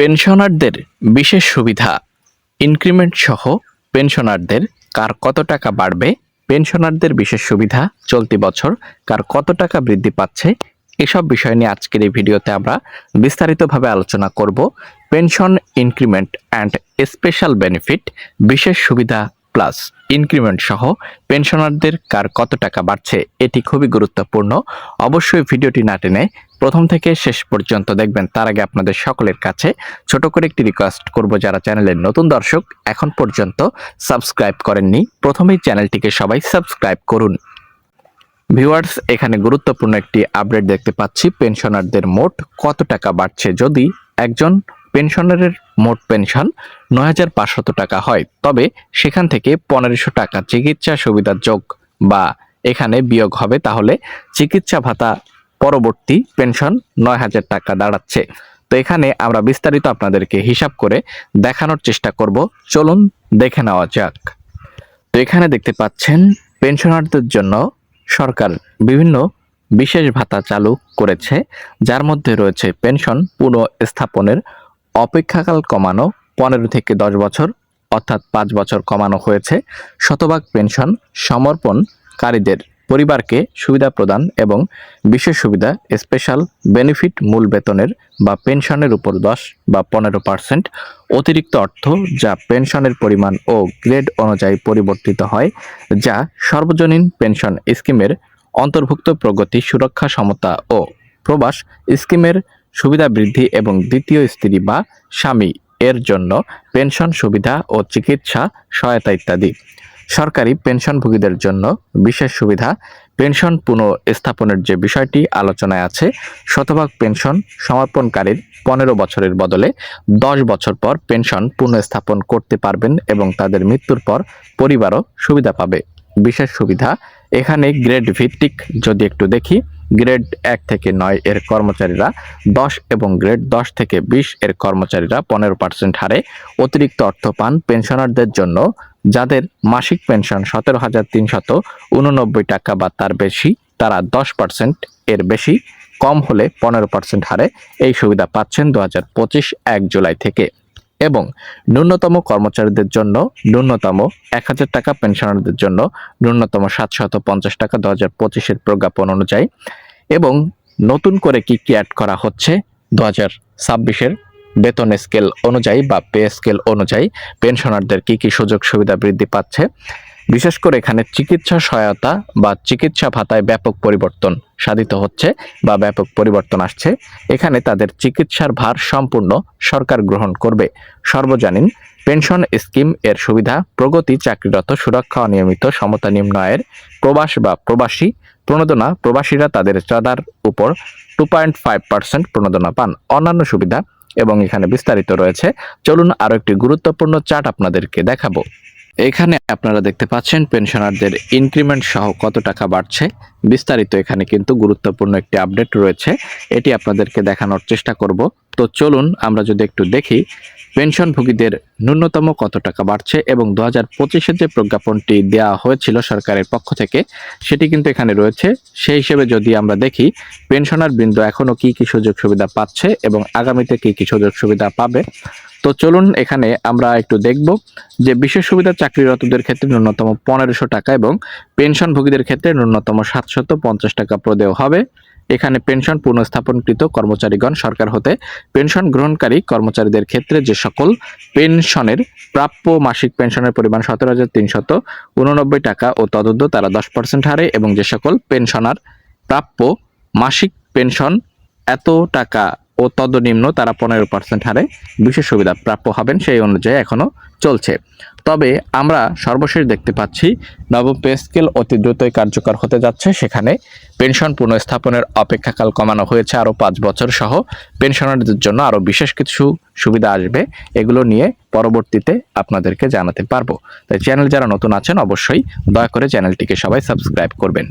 পেনশনারদের বিশেষ সুবিধা। ইনক্রিমেন্ট সহ পেনশনারদের কার কত টাকা বাড়বে, পেনশনারদের বিশেষ সুবিধা, চলতি বছর কার কত টাকা বৃদ্ধি পাচ্ছে, এসব বিষয় নিয়ে আজকের এই ভিডিওতে আমরা বিস্তারিতভাবে আলোচনা করব pension increment and special benefit বিশেষ সুবিধা প্লাস ইনক্রিমেন্ট সহ পেনশনারদের কার কত টাকা বাড়ছে, এটি খুবই গুরুত্বপূর্ণ। অবশ্যই ভিডিওটি না টেনে প্রথম থেকে শেষ পর্যন্ত দেখবেন তার আগে আপনাদের সকলের কাছে ছোট করে একটি রিকোয়েস্ট করব যারা চ্যানেলের নতুন দর্শক, এখন পর্যন্ত সাবস্ক্রাইব করেননি, প্রথমেই চ্যানেলটিকে সবাই সাবস্ক্রাইব করুন। ভিউয়ার্স এখানে গুরুত্বপূর্ণ একটি আপডেট দেখতে পাচ্ছি পেনশনারদের মোট কত টাকা বাড়ছে যদি একজন পেনশনারের মোট পেনশন নয় হাজার পাঁচশত টাকা হয়, তবে সেখান থেকে পনেরোশো টাকা চিকিৎসা সুবিধার যোগ বা এখানে বিয়োগ হবে, তাহলে চিকিৎসা ভাতা পরবর্তী পেনশন নয় হাজার টাকা দাঁড়াচ্ছে। তো এখানে আমরা বিস্তারিত আপনাদেরকে হিসাব করে দেখানোর চেষ্টা করব। চলুন দেখে নেওয়া যাক। তো এখানে দেখতে পাচ্ছেন, পেনশনারদের জন্য সরকার বিভিন্ন বিশেষ ভাতা চালু করেছে। যার মধ্যে রয়েছে পেনশন পুনঃস্থাপনের অপেক্ষাকাল কমানো পনেরো থেকে দশ বছর, অর্থাৎ পাঁচ বছর কমানো হয়েছে। শতভাগ পেনশন সমর্পণকারীদের পরিবারকে সুবিধা প্রদান এবং বিশেষ সুবিধা স্পেশাল বেনিফিট মূল বেতনের বা পেনশনের উপর দশ বা পনেরো পার্সেন্ট অতিরিক্ত অর্থ যা পেনশনের পরিমাণ ও গ্রেড অনুযায়ী পরিবর্তিত হয়, যা সর্বজনীন পেনশন স্কিমের অন্তর্ভুক্ত প্রগতি, সুরক্ষা, সমতা ও প্রবাস স্কিমের সুবিধা বৃদ্ধি এবং দ্বিতীয় স্ত্রী বা স্বামী এর জন্য পেনশন সুবিধা ও চিকিৎসা সহায়তা ইত্যাদি। সরকারি পেনশনভোগীদের জন্য বিশেষ সুবিধা, পেনশন পুনঃস্থাপনের যে বিষয়টি আলোচনায় আছে, শতভাগ পেনশন সমর্পণকারীর পনেরো বছরের বদলে দশ বছর পর পেনশন পুনঃস্থাপন করতে পারবেন এবং তাদের মৃত্যুর পর পরিবারও সুবিধা পাবে। বিশেষ সুবিধা, এখানে গ্রেড ভিত্তিক যদি একটু দেখি, গ্রেড এক থেকে নয় এর কর্মচারীরা দশ এবং গ্রেড দশ থেকে বিশ এর কর্মচারীরা পনেরো পার্সেন্ট হারে অতিরিক্ত অর্থ পান পেনশনারদের জন্য যাদের মাসিক পেনশন সতেরো হাজার তিনশত উননব্বই টাকা বা তার বেশি, তারা দশ পার্সেন্ট এর বেশি, কম হলে পনেরো পার্সেন্ট হারে এই সুবিধা পাচ্ছেন দু হাজার পঁচিশ এক জুলাই থেকে। এবং ন্যূনতম কর্মচারীদের জন্য ন্যূনতম এক হাজার টাকা, পেনশনারদের জন্য ন্যূনতম সাতশত পঞ্চাশ টাকা দু হাজার পঁচিশের প্রজ্ঞাপন অনুযায়ী। এবং নতুন করে কি কি অ্যাড করা হচ্ছে দু হাজার ছাব্বিশের বেতন স্কেল অনুযায়ী বা পে স্কেল অনুযায়ী পেনশনারদের কি কি সুযোগ সুবিধা বৃদ্ধি পাচ্ছে? বিশেষ করে এখানে চিকিৎসা সহায়তা বা চিকিৎসা ভাতায় ব্যাপক পরিবর্তন সাধিত হচ্ছে বা ব্যাপক পরিবর্তন আসছে। এখানে তাদের চিকিৎসার ভার সম্পূর্ণ সরকার গ্রহণ করবে। সর্বজনীন পেনশন স্কিম এর সুবিধা, প্রগতি, চাকরিরত, সুরক্ষা অনিয়মিত সমতা নিম্ন আয়ের প্রবাস বা প্রবাসী, প্রণোদনা, প্রবাসীরা তাদের চাঁদার উপর টু পয়েন্ট ফাইভ পার্সেন্ট প্রণোদনা পান। অন্যান্য সুবিধা এবং এখানে বিস্তারিত রয়েছে। চলুন আরও একটি গুরুত্বপূর্ণ চার্ট আপনাদেরকে দেখাবো। এখানে আপনারা দেখতে পাচ্ছেন, পেনশনারদের ইনক্রিমেন্ট সহ কত টাকা বাড়ছে। বিস্তারিত এখানে কিন্তু গুরুত্বপূর্ণ একটি আপডেট রয়েছে। এটি আপনাদেরকে দেখানোর চেষ্টা করব। তো চলুন আমরা যদি একটু দেখি, পেনশনভোগীদের ন্যূনতম কত টাকা বাড়ছে এবং দু হাজার পঁচিশের যে প্রজ্ঞাপনটি দেওয়া হয়েছিল সরকারের পক্ষ থেকে, সেটি কিন্তু এখানে রয়েছে। সেই হিসেবে যদি আমরা দেখি, পেনশনার বৃন্দ এখনও কি কি সুযোগ সুবিধা পাচ্ছে এবং আগামীতে কি কি সুযোগ সুবিধা পাবে? তো চলুন এখানে আমরা একটু দেখব যে বিশেষ সুবিধা চাকরিরতদের ক্ষেত্রে ন্যূনতম পনেরোশো টাকা এবং পেনশনভোগীদের ক্ষেত্রে ন্যূনতম সাতশত পঞ্চাশ টাকা প্রদেয় হবে। এখানে পেনশন পুনঃস্থাপনকৃত কর্মচারীগণ সরকার হতে পেনশন গ্রহণকারী কর্মচারীদের ক্ষেত্রে যে সকল পেনশনের প্রাপ্য মাসিক পেনশনের পরিমাণ সতেরো হাজার তিনশত উননব্বই টাকা ও তদন্ত তারা দশ পার্সেন্ট হারে এবং যে সকল পেনশনার প্রাপ্য মাসিক পেনশন এত টাকা ও তদনিম্ন তারা পনেরো পার্সেন্ট হারে বিশেষ সুবিধা প্রাপ্য হবেন সেই অনুযায়ী এখনও চলছে। তবে আমরা সর্বশেষ দেখতে পাচ্ছি নবম পে স্কেল অতি দ্রুতই কার্যকর হতে যাচ্ছে। সেখানে পেনশন পুনঃস্থাপনের অপেক্ষাকাল কমানো হয়েছে আরও পাঁচ বছর সহ। পেনশনারদের জন্য আরও বিশেষ কিছু সুবিধা আসবে, এগুলো নিয়ে পরবর্তীতে আপনাদেরকে জানাতে পারব। তাই চ্যানেল যারা নতুন আছেন, অবশ্যই দয়া করে চ্যানেলটিকে সবাই সাবস্ক্রাইব করবেন।